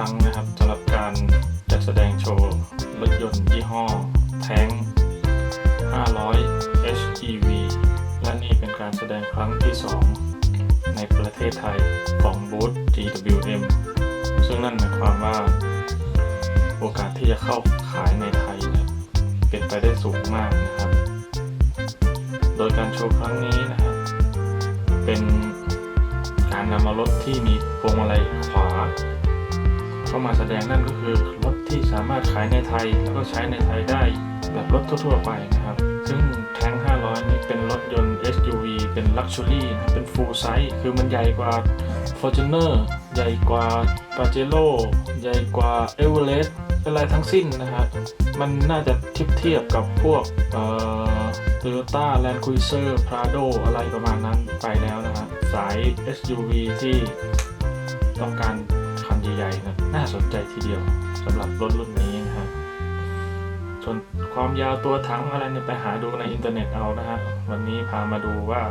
รั้งนะครับสำหรับการจัดแสดงโชว์ รถยนต์ยี่ห้อแท้ง500 HEV และนี่เป็นการแสดงครั้งที่ 2 ในประเทศไทยของบูธ GWM ซึ่งนั่นหมายความว่า โอกาสที่จะเข้าขายในไทยนี่ยเป็นไปได้สูงมากนะครับ โดยการโชว์ครั้งนี้นะครับ เป็นการนำมารถที่มีพวงมาลัยขวา เข้ามาแสดงนั่นก็คือรถที่สามารถขายในไทยแล้วก็ใช้ในไทยได้แบบรถทั่วๆไปนะครับ ซึ่งแทง500 นี่เป็นรถยนต์ SUV เป็น Luxury นะเป็น Full Size คือมันใหญ่กว่า Fortuner ใหญ่กว่า Pajero ใหญ่กว่า Everest อะไรทั้งสิ้นนะฮะ มันน่าจะเทียบเทียบกับพวกเอ่อ Toyota Land Cruiser Prado อะไรประมาณนั้นไปแล้วนะฮะ สาย SUV ที่ต้องการ ใหญ่ๆนะน่าสนใจทีเดียวสำหรับรถรุ่นนี้นะฮะส่วนความยาวตัวถังอะไรเนี่ยไปหาดูในอินเทอร์เน็ตเอานะฮะ วันนี้พามาดูว่า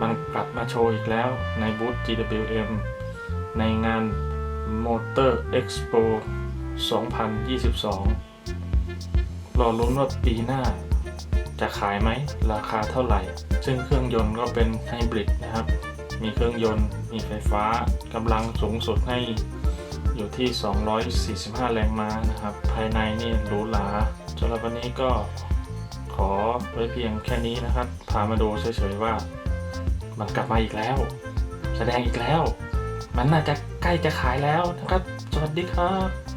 มันกลับมาโชว์อีกแล้วในบูธ GWM ในงาน Motor Expo 2022 รอลุ้นว่าปีหน้า จะขายไหม ราคาเท่าไหร่ ซึ่งเครื่องยนต์ก็เป็นไฮบริดนะครับ มีเครื่องยนต์ มีไฟฟ้ากำลังสูงสุดให้อยู่ที่ 245 แรงม้านะครับ ภายในนี่หรูหราสำหรับวันนี้ก็ขอไว้เพียงแค่นี้นะครับ พามาดูเฉยๆว่า มันกลับมาอีกแล้ว แสดงอีกแล้ว มันน่าจะใกล้จะขายแล้วนะครับ สวัสดีครับ